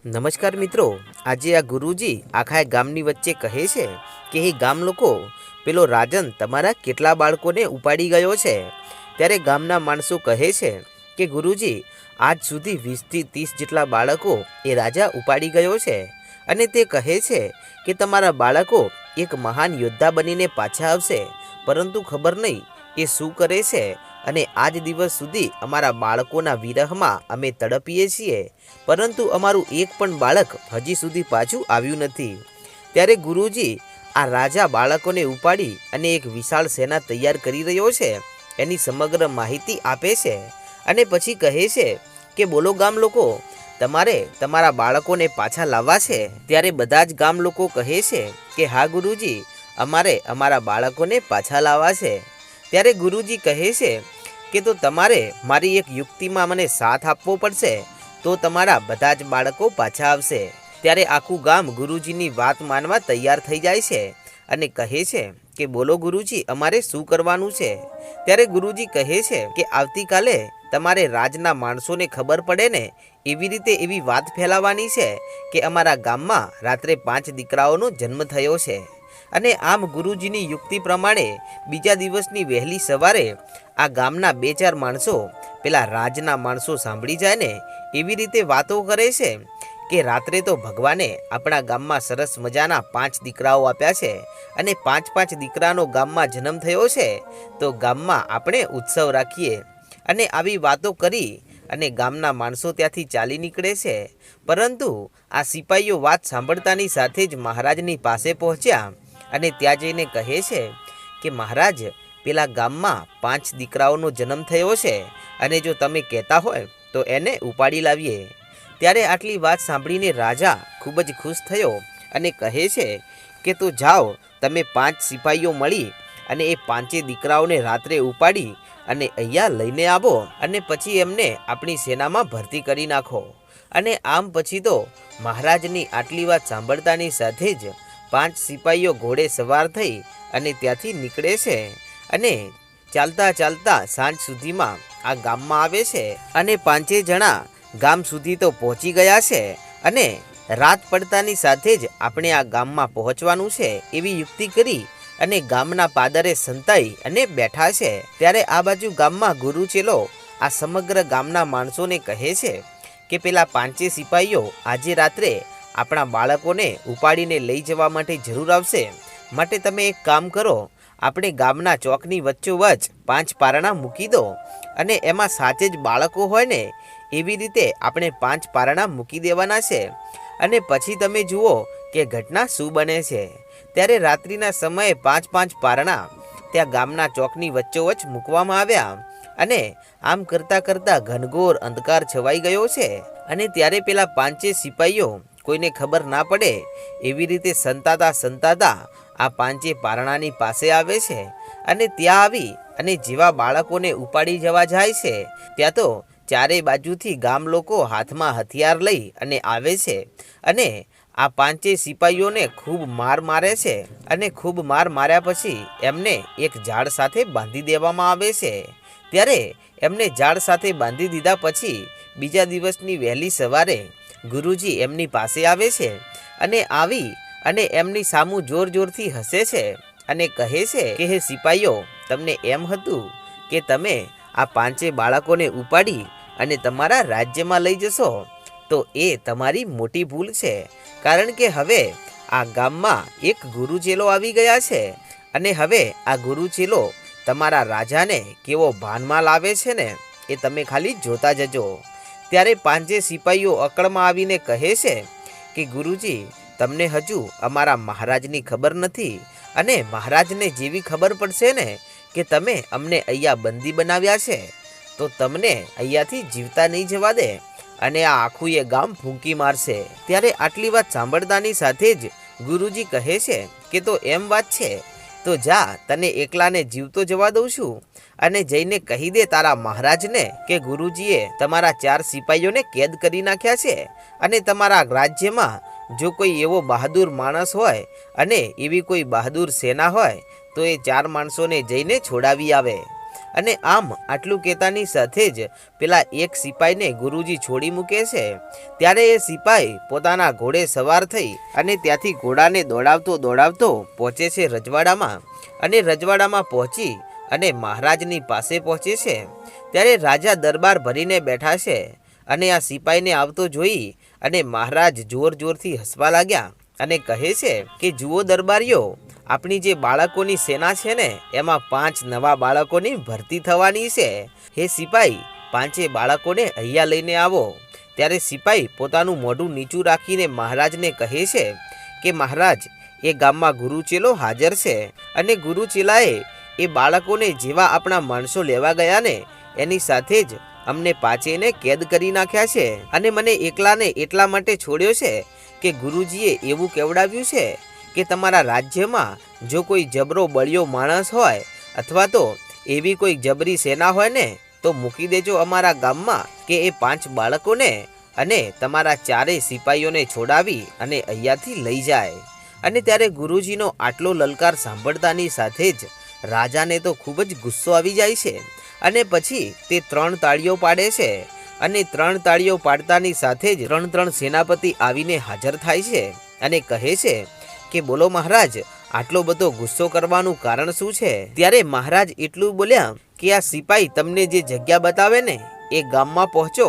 નમસ્કાર મિત્રો, આજે આ ગુરુજી આખા ગામની વચ્ચે કહે છે કે, હે ગામ લોકો, પેલો રાજન તમારા કેટલા બાળકોને ઉપાડી ગયો છે? ત્યારે ગામના માણસો કહે છે કે, ગુરુજી, આજ સુધી વીસથી ત્રીસ જેટલા બાળકો એ રાજા ઉપાડી ગયો છે. અને તે કહે છે કે, તમારા બાળકો એક મહાન યોદ્ધા બનીને પાછા આવશે, પરંતુ ખબર નહીં એ શું કરે છે અને આજ દિવસ સુધી અમારા બાળકોના વિરહમાં અમે તડપીએ છીએ. પરંતુ અમારું એક પણ બાળક હજી સુધી પાછું આવ્યું નથી. ત્યારે ગુરુજી આ રાજા બાળકોને ઉપાડી અને એક વિશાળ સેના તૈયાર કરી રહ્યો છે. એની સમગ્ર માહિતી આપે છે અને પછી કહે છે કે, બોલો ગામ લોકો, તમારે તમારા બાળકોને પાછા લાવવા છે? ત્યારે બધા જ ગામ લોકો કહે છે કે, હા ગુરુજી, અમારે અમારા બાળકોને પાછા લાવવા છે. ત્યારે ગુરુજી કહે છે કે તો તમારે મારી એક યુક્તિમાં મને સાથ આપવો પડશે, તો તમારા બધા જ બાળકો પાછા આવશે. ત્યારે આખું ગામ ગુરુજીની વાત માનવા તૈયાર થઈ જાય છે અને કહે છે કે, બોલો ગુરુજી, અમારે શું કરવાનું છે? ત્યારે ગુરુજી કહે છે કે, આવતીકાલે તમારે રાજના માણસોને ખબર પડે ને, એવી રીતે એવી વાત ફેલાવવાની છે કે અમારા ગામમાં રાત્રે પાંચ દીકરાઓનો જન્મ થયો છે. અને આમ ગુરુજીની યુક્તિ પ્રમાણે બીજા દિવસની વહેલી સવારે આ ગામના બે ચાર માણસો, પેલા રાજના માણસો સાંભળી જાય ને, એવી રીતે વાતો કરે છે કે રાત્રે તો ભગવાને આપણા ગામમાં સરસ મજાના પાંચ દીકરાઓ આપ્યા છે અને પાંચ પાંચ દીકરાનો ગામમાં જન્મ થયો છે, તો ગામમાં આપણે ઉત્સવ રાખીએ. અને આવી વાતો કરી અને ગામના માણસો ત્યાંથી ચાલી નીકળે છે. પરંતુ આ સિપાહીઓ વાત સાંભળતાની સાથે જ મહારાજની પાસે પહોંચ્યા અને ત્યાં જઈને કહે છે કે, મહારાજ, પેલા ગામમાં પાંચ દીકરાઓનો જન્મ થયો છે અને જો તમે કહેતા હોય તો એને ઉપાડી લાવીએ. ત્યારે આટલી વાત સાંભળીને રાજા ખૂબ જ ખુશ થયો અને કહે છે કે, તો જાઓ, તમે પાંચ સિપાહીઓ મળી અને એ પાંચે દીકરાઓને રાત્રે ઉપાડી અને અહીંયા લઈને આવો અને પછી એમને આપણી સેનામાં ભરતી કરી નાખો. અને આમ પછી તો મહારાજની આટલી વાત સાંભળતાની સાથે જ પાંચ સિપાહીઓ ઘોડે સવાર થઈ અને ત્યાંથી નીકળે છે અને ચાલતા ચાલતા સાંજ સુધીમાં આ ગામમાં આવે છે અને પાંચે જણા ગામ સુધી તો પહોંચી ગયા છે અને રાત પડતાની સાથે જ આપણે આ ગામમાં પહોંચવાનું છે એવી યુક્તિ કરી અને ગામના પાદરે સંતાઈ અને બેઠા છે. ત્યારે આ બાજુ ગામમાં ગુરુ ચેલો આ સમગ્ર ગામના માણસોને કહે છે કે પેલા પાંચે સિપાહીઓ આજે રાત્રે આપણા બાળકોને ઉપાડીને લઈ જવા માટે જરૂર આવશે. માટે તમે એક કામ કરો, આપણે ગામના ચોકની વચ્ચોવચ પાંચ પારણા મૂકી દો અને એમાં સાચે જ બાળકો હોય ને, એવી રીતે આપણે પાંચ પારણા મૂકી દેવાના છે. અને પછી તમે જુઓ કે ઘટના શું બને છે. ત્યારે રાત્રિના સમયે પાંચ પાંચ પારણા ત્યાં ગામના ચોકની વચ્ચોવચ મૂકવામાં આવ્યા અને આમ કરતાં કરતાં ઘનઘોર અંધકાર છવાઈ ગયો છે. અને ત્યારે પેલા પાંચે સિપાહીઓ કોઈને ખબર ના પડે, એવી રીતે સંતાતા સંતાતા આ પાંચે પારણાની પાસે આવે છે અને ત્યાં આવી અને જેવા બાળકોને ઉપાડી જવા જાય છે, ત્યાં તો ચારે બાજુથી ગામ લોકો હાથમાં હથિયાર લઈ અને આવે છે અને આ પાંચે સિપાહીઓને ખૂબ માર મારે છે અને ખૂબ માર માર્યા પછી એમને એક ઝાડ સાથે બાંધી દેવામાં આવે છે. ત્યારે એમને ઝાડ સાથે બાંધી દીધા પછી બીજા દિવસની વહેલી સવારે ગુરુજી એમની પાસે આવે છે અને આવી અને એમની સામું જોર જોરથી હસે છે અને કહે છે કે, હે સિપાહીઓ તમને એમ હતું કે તમે આ પાંચે બાળકોને ઉપાડી અને તમારા રાજ્યમાં લઈ જશો, તો એ તમારી મોટી ભૂલ છે. કારણ કે હવે આ ગામમાં એક ગુરુચેલો આવી ગયા છે અને હવે આ ગુરુચેલો તમારા રાજાને કેવો ભાનમાં લાવે છે ને, એ તમે ખાલી જોતા જજો. ત્યારે પાંચે સિપાહીઓ અકળમાં આવીને કહે છે કે, ગુરુજી, તમને હજુ અમારા મહારાજની ખબર નથી અને મહારાજને જેવી ખબર પડશે ને કે તમે અમને અહીંયા બંદી બનાવ્યા છે, તો તમને અહીંયાથી જીવતા નહીં જવા દે અને આ આખું એ ગામ ફૂંકી મારશે. ત્યારે આટલી વાત સાંભળતાની સાથે જ ગુરુજી કહે છે કે, તો એમ વાત છે તો જા, તને એકલાને જીવતો જવા દઉં છું. અને જઈને કહી દે તારા મહારાજને કે ગુરુજીએ તમારા ચાર સિપાહીઓને કેદ કરી નાખ્યા છે અને તમારા રાજ્યમાં જો કોઈ એવો બહાદુર માણસ હોય અને એવી કોઈ બહાદુર સેના હોય, તો એ ચાર માણસોને જઈને છોડાવી આવે. અને આમ આટલું કહેતાની સાથે જ પેલા એક સિપાહીને ગુરુજી છોડી મૂકે છે. ત્યારે એ સિપાઈ પોતાના ઘોડે સવાર થઈ અને ત્યાંથી ઘોડાને દોડાવતો દોડાવતો પહોંચે છે રજવાડામાં. અને રજવાડામાં પહોંચી અને મહારાજની પાસે પહોંચે છે. ત્યારે રાજા દરબાર ભરીને બેઠા છે અને આ સિપાહીને આવતો જોઈ અને મહારાજ જોર જોરથી હસવા લાગ્યા અને કહે છે કે, જુઓ દરબારીઓ આપણી જે બાળકોની સેના છે ને, એમાં પાંચ નવા બાળકોની ભરતી થવાની છે. હે સિપાઈ, પાંચે બાળકોને અહીંયા લઈને આવો. ત્યારે સિપાઈ પોતાનું મોઢું નીચું રાખીને મહારાજને કહે છે કે, મહારાજ, એ ગામમાં ગુરુચેલો હાજર છે અને ગુરુચેલાએ એ બાળકોને જેવા આપણા માણસો લેવા ગયા ને, એની સાથે જ અમને પાંચેયને કેદ કરી નાખ્યા છે. અને મને એકલાને એટલા માટે છોડ્યો છે કે ગુરુજીએ એવું કેવડાવ્યું છે કે તમારા રાજ્યમાં જો કોઈ જબરો બળિયો માણસ હોય અથવા તો એવી કોઈ જબરી સેના હોય ને, તો મૂકી દેજો અમારા ગામમાં કે એ પાંચ બાળકોને અને તમારા ચારેય સિપાહીઓને છોડાવી અને અહીંયાથી લઈ જાય. અને ત્યારે ગુરુજીનો આટલો લલકાર સાંભળતાની સાથે જ રાજાને તો ખૂબ જ ગુસ્સો આવી જાય છે અને પછી તે ત્રણ તાળીઓ પાડે છે અને ત્રણ તાળીઓ પાડતાની સાથે જ ત્રણ ત્રણ સેનાપતિ આવીને હાજર થાય છે અને કહે છે કે બોલો મહારાજ, આટલો બધો ગુસ્સો કરવાનું કારણ શું છે? ત્યારે મહારાજ એટલું બોલ્યા કે આ સિપાઈ તમને જે જગ્યા બતાવે ને, એ ગામમાં પહોંચો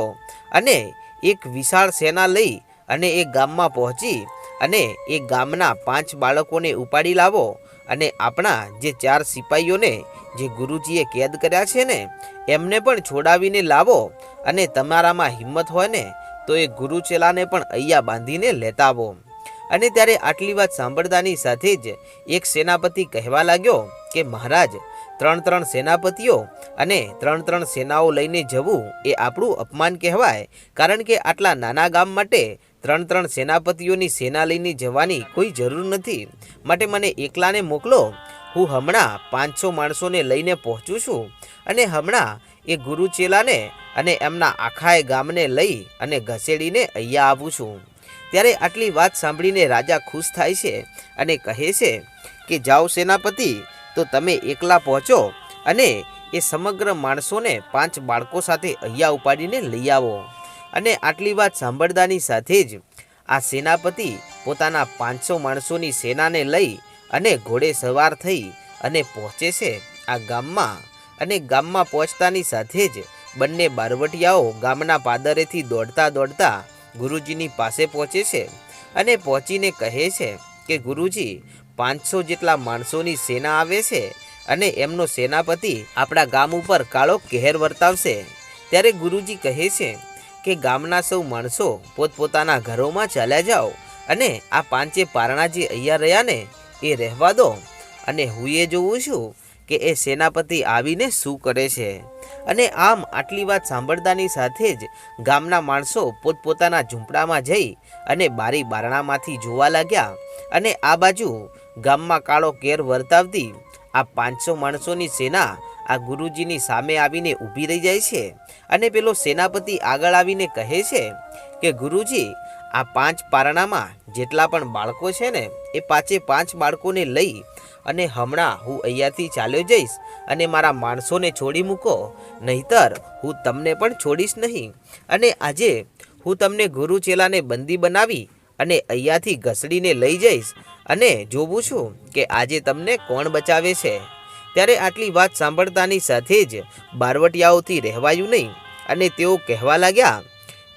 અને એક વિશાળ સેના લઈ અને એ ગામમાં પહોંચી અને એ ગામના પાંચ બાળકોને ઉપાડી લાવો અને આપણા જે ચાર સિપાહીઓને જે ગુરુજીએ કેદ કર્યા છે ને, એમને પણ છોડાવીને લાવો અને તમારામાં હિંમત હોય ને, તો એ ગુરુચેલાને પણ અહીંયા બાંધીને લેતા આવો. અને ત્યારે આટલી વાત સાંભળતાની સાથે જ એક સેનાપતિ કહેવા લાગ્યો કે, મહારાજ ત્રણ ત્રણ સેનાપતિઓ અને ત્રણ ત્રણ સેનાઓ લઈને જવું એ આપણું અપમાન કહેવાય. કારણ કે આટલા નાના ગામ માટે ત્રણ ત્રણ સેનાપતિઓની સેના લઈને જવાની કોઈ જરૂર નથી. માટે મને એકલાને મોકલો. હું હમણાં પાંચસો માણસોને લઈને પહોંચું છું અને હમણાં એ ગુરુ ચેલાને અને એમના આખાએ ગામને લઈ અને ઘસેડીને અહીંયા આવું છું. ત્યારે આટલી વાત સાંભળીને રાજા ખુશ થાય છે અને કહે છે કે, જાઓ સેનાપતિ, તો તમે એકલા પહોંચો અને એ સમગ્ર માણસોને પાંચ બાળકો સાથે અહીંયા ઉપાડીને લઈ આવો. અને આટલી વાત સાંભળતાની સાથે જ આ સેનાપતિ પોતાના પાંચસો માણસોની સેનાને લઈ અને ઘોડે સવાર થઈ અને પહોંચે છે આ ગામમાં. અને ગામમાં પહોંચતાની સાથે જ બંને બારવટિયાઓ ગામના પાદરેથી દોડતા દોડતા ગુરુજીની પાસે પહોંચે છે અને પહોંચીને કહે છે કે ગુરુજી, પાંચસો જેટલા માણસોની સેના આવે છે અને એમનો સેનાપતિ આપણા ગામ ઉપર કાળો કહેર વર્તાવશે. ત્યારે ગુરુજી કહે છે કે ગામના સૌ માણસો પોતપોતાના ઘરોમાં ચાલ્યા જાઓ અને આ પાંચે પારણા જે અહીંયા રહ્યા ને, એ રહેવા દો. અને હું એ જોઉં છું કે એ સેનાપતિ આવીને શું કરે છે. અને આમ આટલી વાત સાંભળતાની સાથે જ ગામના માણસો પોતપોતાના ઝૂંપડામાં જઈ અને બારી બારણામાંથી જોવા લાગ્યા અને આ બાજુ ગામમાં કાળો કેર વર્તાવતી આ પાંચસો માણસોની સેના આ ગુરુજીની સામે આવીને ઊભી રહી જાય છે અને પેલો સેનાપતિ આગળ આવીને કહે છે કે, ગુરુજી, આ પાંચ પારણામાં જેટલા પણ બાળકો છે ને, એ પાંચે પાંચ બાળકોને લઈ અને હમણાં હું અહીંયાથી ચાલ્યો જઈશ અને મારા માણસોને છોડી મૂકો. નહીતર હું તમને પણ છોડીશ નહીં. અને આજે હું તમને ગુરુ ચેલાને બંદી બનાવી અને અહીંયાથી ઘસડીને લઈ જઈશ અને જોવું છું કે આજે તમને કોણ બચાવે છે. ત્યારે આટલી વાત સાંભળતાની સાથે જ બારવટિયાઓથી રહેવાયું નહીં અને તેઓ કહેવા લાગ્યા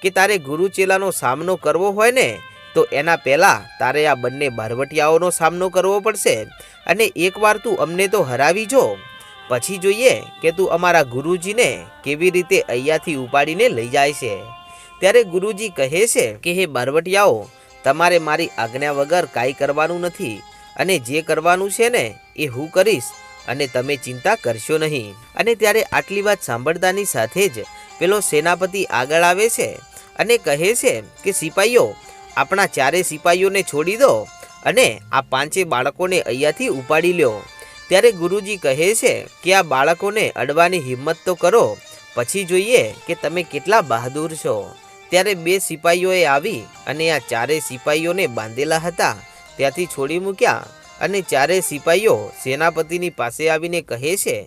કે તારે ગુરુ ચેલાનો સામનો કરવો હોય ને તો એના પહેલાં તારે આ બંને બારવટિયાઓનો સામનો કરવો પડશે અને એકવાર તું અમને તો હરાવી જો. પછી જોઈએ કે તું અમારા ગુરુજીને કેવી રીતે અહીંયાથી ઉપાડીને લઈ જાય છે. ત્યારે ગુરુજી કહે છે કે, હે બારવટિયાઓ, તમારે મારી આજ્ઞા વગર કાંઈ કરવાનું નથી અને જે કરવાનું છે ને એ હું કરીશ અને તમે ચિંતા કરશો નહીં. અને ત્યારે આટલી વાત સાંભળતાની સાથે જ પેલો સેનાપતિ આગળ આવે છે અને કહે છે કે સિપાહીઓ આપણા ચારે સિપાહીઓને છોડી દો અને આ પાંચે બાળકોને અહીંયાથી ઉપાડી લ્યો. ત્યારે ગુરુજી કહે છે કે આ બાળકોને અડવાની હિંમત તો કરો, પછી જોઈએ કે તમે કેટલા બહાદુર છો. ત્યારે બે સિપાહીઓએ આવી અને આ ચારે સિપાહીઓને બાંધેલા હતા. ત્યાંથી છોડી મૂક્યા અને ચારે સિપાહીઓ સેનાપતિની પાસે આવીને કહે છે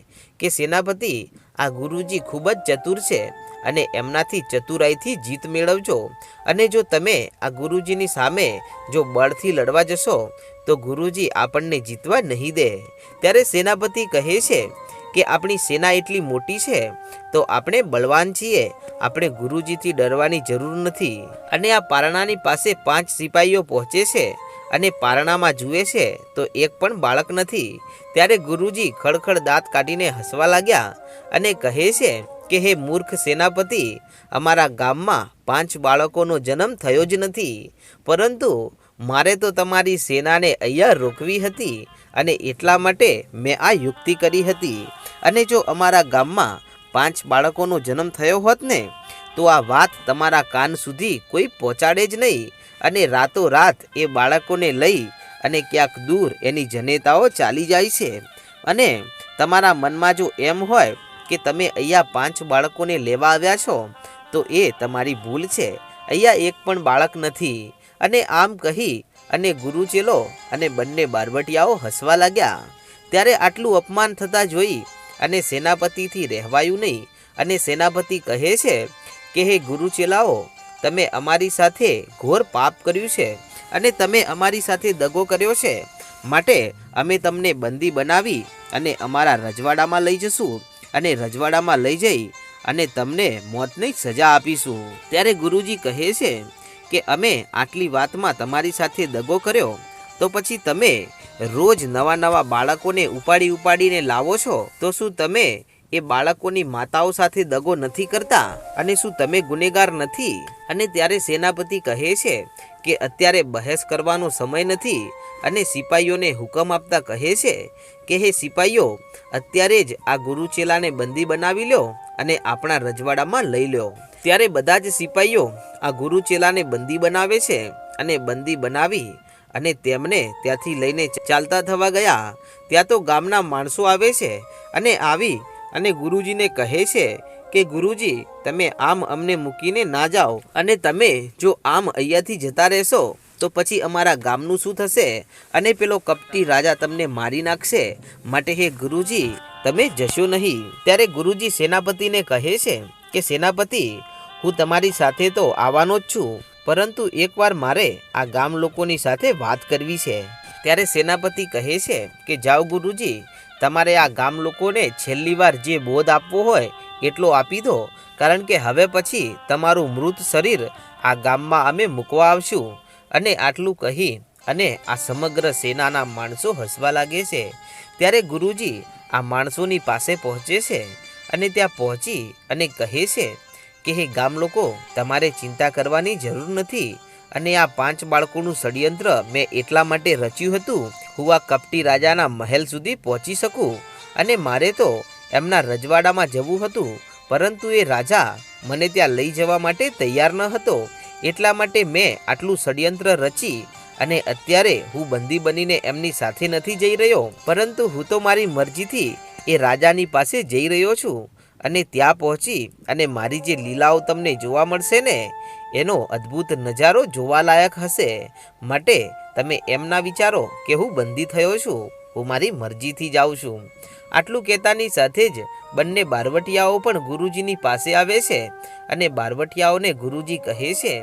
કે, સેનાપતિ, આ ગુરુજી ખૂબ જ ચતુર છે. અને એમનાથી ચતુરાઈથી જીત મેળવજો. અને જો તમે આ ગુરુજીની સામે જો બળથી લડવા જશો, તો ગુરુજી આપણને જીતવા નહીં દે. ત્યારે સેનાપતિ કહે છે કે આપણી સેના એટલી મોટી છે, તો આપણે બળવાન છીએ. આપણે ગુરુજીથી ડરવાની જરૂર નથી. અને આ પારણાની પાસે પાંચ સિપાહીઓ પહોંચે છે અને પારણામાં જુએ છે, તો એક પણ બાળક નથી. ત્યારે ગુરુજી ખડખડ દાંત કાઢીને હસવા લાગ્યા અને કહે છે કે હે મૂર્ખ સેનાપતિ, અમારા ગામમાં પાંચ બાળકોનો જન્મ થયો જ નથી. પરંતુ મારે તો તમારી સેનાને અહીંયા રોકવી હતી અને એટલા માટે મેં આ યુક્તિ કરી હતી. અને જો અમારા ગામમાં પાંચ બાળકોનો જન્મ થયો હોત ને, તો આ વાત તમારા કાન સુધી કોઈ પહોંચાડે જ નહીં. અને રાતોરાત એ બાળકોને લઈ અને ક્યાંક દૂર એની જનેતાઓ ચાલી જાય છે. અને તમારા મનમાં જો એમ હોય કે તમે અહીંયા પાંચ બાળકોને લેવા આવ્યા છો, તો એ તમારી ભૂલ છે. અહીંયા એક પણ બાળક નથી. અને આમ કહી અને ગુરુચેલો અને બંને બારવટિયાઓ હસવા લાગ્યા. ત્યારે આટલું અપમાન થતાં જોઈ અને સેનાપતિથી રહેવાયું નહીં. અને સેનાપતિ કહે છે કે, હે ગુરુચેલાઓ, તમે અમારી સાથે ઘોર પાપ કર્યું છે અને તમે અમારી સાથે દગો કર્યો છે. માટે અમે તમને બંદી બનાવી અને અમારા રજવાડામાં લઈ જશું. અને રજવાડામાં લઈ જઈ અને તમને મોતની સજા આપીશું. ત્યારે ગુરુજી કહે છે કે અમે આટલી વાતમાં તમારી સાથે દગો કર્યો, તો પછી તમે રોજ નવા નવા બાળકોને ઉપાડી ઉપાડીને લાવો છો? તો શું તમે એ બાળકોની માતાઓ સાથે દગો નથી કરતા? અને શું તમે ગુનેગાર નથી? અને ત્યારે સેનાપતિ કહે છે કે અત્યારે બહેસ કરવાનો સમય નથી અને સિપાહીઓને હુકમ આપતા કહે છે કે, હે સિપાહીઓ અત્યારે જ આ ગુરુચેલાને બંદી બનાવી લ્યો અને આપણા રજવાડામાં લઈ લ્યો. ત્યારે બધા જ સિપાહીઓ આ ગુરુચેલાને બંદી બનાવે છે અને બંદી બનાવી અને તેમને ત્યાંથી લઈને ચાલતા થવા ગયા. ત્યાં તો ગામના માણસો આવે છે અને આવી અને ગુરુજીને કહે છે કે, ગુરુજી, તમે આમ અમને મૂકીને ના જાઓ અને તમે જો આમ અહીંયાથી જતા રહેશો તો પછી અમારા ગામનું શું થશે? અને પેલો કપટી રાજા તમને મારી નાખશે? માટે હે ગુરુજી, તમે જશો નહીં. ત્યારે ગુરુજી સેનાપતિને કહે છે કે, સેનાપતિ, હું તમારી સાથે તો આવવાનો જ છું, પરંતુ એકવાર મારે આ ગામ લોકોની સાથે વાત કરવી છે. ત્યારે સેનાપતિ કહે છે કે, જાઓ ગુરુજી, તમારે આ ગામ લોકોને છેલ્લી વાર જે બોધ આપવો હોય એટલો આપી દો, કારણ કે હવે પછી તમારું મૃત શરીર આ ગામમાં અમે મૂકવા આવશું. અને આટલું કહી અને આ સમગ્ર સેનાના માણસો હસવા લાગે છે. ત્યારે ગુરુજી આ માણસોની પાસે પહોંચે છે અને ત્યાં પહોંચી અને કહે છે કે, હે ગામ લોકો, તમારે ચિંતા કરવાની જરૂર નથી અને આ પાંચ બાળકોનું ષડયંત્ર મેં એટલા માટે રચ્યું હતું, હું આ કપટી રાજાના મહેલ સુધી પહોંચી શકું અને મારે તો એમના રજવાડામાં જવું હતું, પરંતુ એ રાજા મને ત્યાં લઈ જવા માટે તૈયાર ન હતો એટલા માટે મેં આટલું ષડયંત્ર રચી અને અત્યારે હું બંદી બનીને એમની સાથે નથી જઈ રહ્યો, પરંતુ હું તો મારી મરજીથી એ રાજાની પાસે જઈ રહ્યો છું અને ત્યાં પહોંચી અને મારી જે લીલાઓ તમને જોવા મળશે ને, એનો અદ્ભુત નજારો જોવાલાયક હશે. માટે તમે એમ ના વિચારો કે હું બંદી થયો છું, હું મારી મરજીથી જાઉં છું. આટલું કહેતાની સાથે જ બંને બારવટિયાઓ પણ ગુરુજીની પાસે આવે છે અને બારવટિયાઓને ગુરુજી કહે છે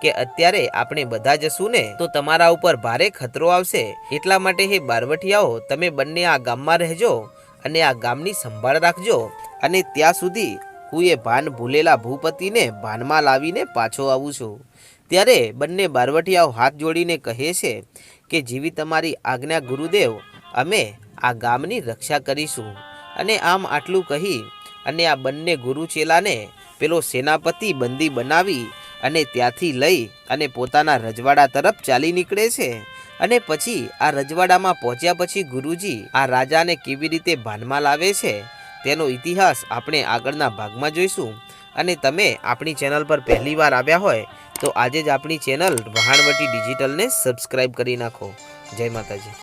કે અત્યારે આપણે બધા જશું ને, તો તમારા ઉપર ભારે ખતરો આવશે. એટલા માટે હે બારવટિયાઓ, તમે બંને આ ગામમાં રહેજો અને આ ગામની સંભાળ રાખજો અને ત્યાં સુધી હું એ ભાન ભૂલેલા ભૂપતિને ભાનમાં લાવીને પાછો આવું છું. ત્યારે બંને બારવટિયાઓ હાથ જોડીને કહે છે કે, જેવી તમારી આજ્ઞા ગુરુદેવ, અમે આ ગામની રક્ષા કરીશું. અને આમ આટલું કહી અને આ બંને ગુરુ ચેલાને પેલો સેનાપતિ બંદી બનાવી અને ત્યાંથી લઈ અને પોતાના રજવાડા તરફ ચાલી નીકળે છે. અને પછી આ રજવાડામાં પહોંચ્યા પછી ગુરુજી આ રાજાને કેવી રીતે ભાનમાં લાવે છે, તેનો ઇતિહાસ આપણે આગળના ભાગમાં જોઈશું. અને તમે આપણી ચેનલ પર પહેલી વાર આવ્યા હોય, તો આજે જ આપણી ચેનલ વહાણવટી ડિજિટલને સબસ્ક્રાઈબ કરી નાખો. જય માતાજી.